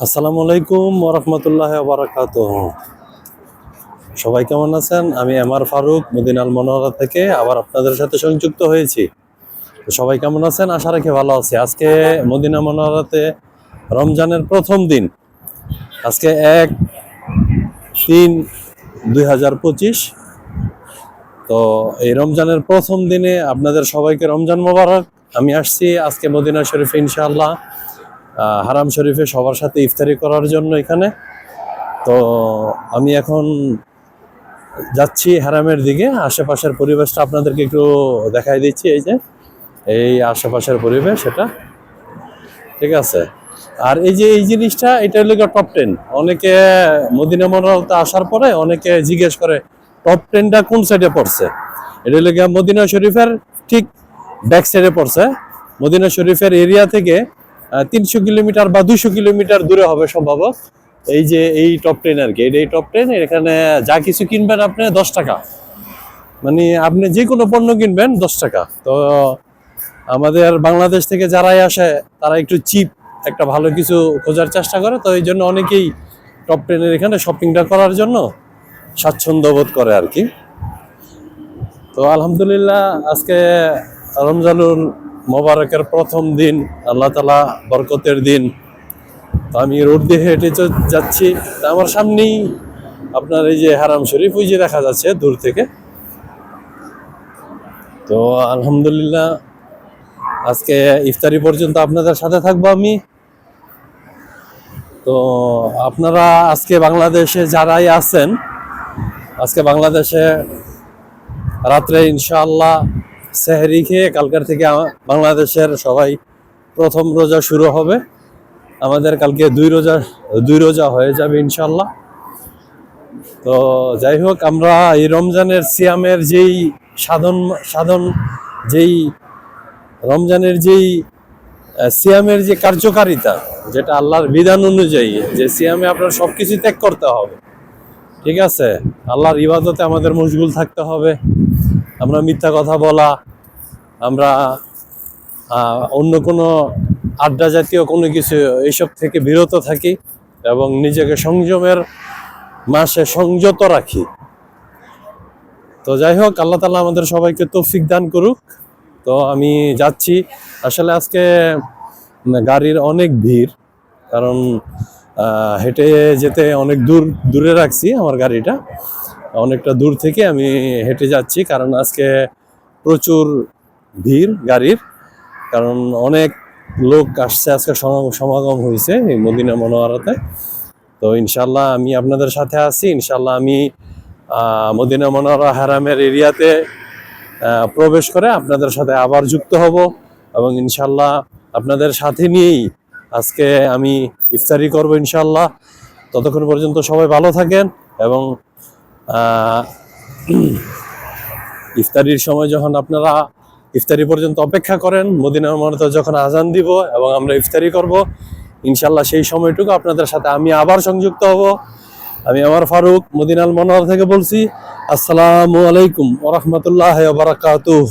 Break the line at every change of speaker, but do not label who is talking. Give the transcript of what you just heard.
আসসালামু আলাইকুম ওরহমতুল্লাহ বারাকাত সবাই কেমন আছেন? আমি এমআর ফারুক, মদিনাল মনোহরা থেকে আবার আপনাদের সাথে সংযুক্ত হয়েছি। সবাই কেমন আছেন? আশা রাখি ভালো আছি। আজকে মদিনা মনোহরাতে রমজানের প্রথম দিন। আজকে এক তিন দুই তো এই রমজানের প্রথম দিনে আপনাদের সবাইকে রমজান মোবারক। আমি আসছি আজকে মদিনা শরীফ ইনশাআল্লাহ। হারাম শরীফে সবার সাথে ইফতারি করার জন্য এখানে। তো আমি এখন যাচ্ছি হারামের দিকে। আশেপাশের পরিবেশটা আপনাদেরকে একটু দেখাই দিচ্ছি, এই যে, এই আশেপাশের পরিবেশ এটা। ঠিক আছে? আর এই যে এই জিনিসটা, এটা হলো টপ টেন অনেকে মদিনা মনোরতে আসার পরে অনেকে জিজ্ঞেস করে টপ টেনটা কোন সাইডে পড়ছে? এটা হলো মদিনা শরীফের ঠিক ব্যাক সাইডে পড়ছে। মদিনা শরীফের এরিয়া থেকে তিনশো কিলোমিটার বা দুশো কিলোমিটার দূরে হবে সম্ভবত। এই যে এই টপ ট্রেন আর কি, এই টপ ট্রেন এখানে যা কিছু কিনবেন আপনি দশ টাকা। মানে আপনি যে কোনো পণ্য কিনবেন দশ টাকা। তো আমাদের বাংলাদেশ থেকে যারাই আসে, তারা একটু চিপ একটা ভালো কিছু খোঁজার চেষ্টা করে। তো এই জন্য অনেকেই টপ ট্রেনের এখানে শপিংটা করার জন্য স্বাচ্ছন্দ্য বোধ করে আর কি। তো আলহামদুলিল্লাহ, আজকে রমজানুল মোবারকের প্রথম দিন, আল্লাহ তালা বরকতের দিন। তো আমি রোড দিয়ে হেঁটে যাচ্ছি। তা আমার সামনেই আপনার এই যে হারাম শরীফ, ওই যে দেখা যাচ্ছে দূর থেকে। তো আলহামদুলিল্লাহ, আজকে ইফতারি পর্যন্ত আপনাদের সাথে থাকব আমি। তো আপনারা আজকে বাংলাদেশে যারাই আছেন, আজকে বাংলাদেশে রাত্রে ইনশাআল্লাহ সেহরি খেয়ে কালকার থেকে বাংলাদেশের সবাই প্রথম রোজা শুরু হবে। আমাদের কালকে দুই রোজা দুই রোজা হয়ে যাবে ইনশাল্লাহ তো যাই হোক, আমরা এই রমজানের সিয়ামের যেই সাধন সাধন, যেই রমজানের যেই সিয়ামের যে কার্যকারিতা, যেটা আল্লাহর বিধান অনুযায়ী, যে সিয়ামে আপনার সব কিছু ত্যাগ করতে হবে। ঠিক আছে? আল্লাহর ইবাদতে আমাদের মশগুল থাকতে হবে। আমরা মিথ্যা কথা বলা, আমরা অন্য কোনো আড্ডা জাতীয় কোনো কিছু এইসব থেকে বিরত থাকি এবং নিজেকে সংযমের মাসে সংযত রাখি। তো যাই হোক, আল্লাহ তালা আমাদের সবাইকে তৌফিক দান করুক। তো আমি যাচ্ছি। আসলে আজকে গাড়ির অনেক ভিড়, কারণ হেঁটে যেতে অনেক দূর, দূরে রাখছি আমার গাড়িটা। অনেকটা দূর থেকে আমি হেঁটে যাচ্ছি, কারণ আজকে প্রচুর ভিড় গাড়ির, কারণ অনেক লোক আসছে আজকে সমাগম হয়েছে এই মদিনা মনোয়ারাতে। তো ইনশাল্লাহ আমি আপনাদের সাথে আছি ইনশাল্লাহ আমি মদিনা মনোয়ারা হারামের এরিয়াতে প্রবেশ করে আপনাদের সাথে আবার যুক্ত হব এবং ইনশাল্লাহ আপনাদের সাথে নিয়েই আজকে আমি ইফতারি করব ইনশাল্লাহ ততক্ষণ পর্যন্ত সবাই ভালো থাকেন এবং ইফতারির সময় যখন আপনারা ইফতারি পর্যন্ত অপেক্ষা করেন, মদিনা মনোতে যখন আজান দিব এবং আমরা ইফতারি করব ইনশাল্লাহ সেই সময়টুকু আপনাদের সাথে আমি আবার সংযুক্ত হব। আমি আমার ফারুক, মদিনাল মনোহর থেকে বলছি, আসসালামু আলাইকুম ওরহমতুল্লাহ বারাকাতুহ।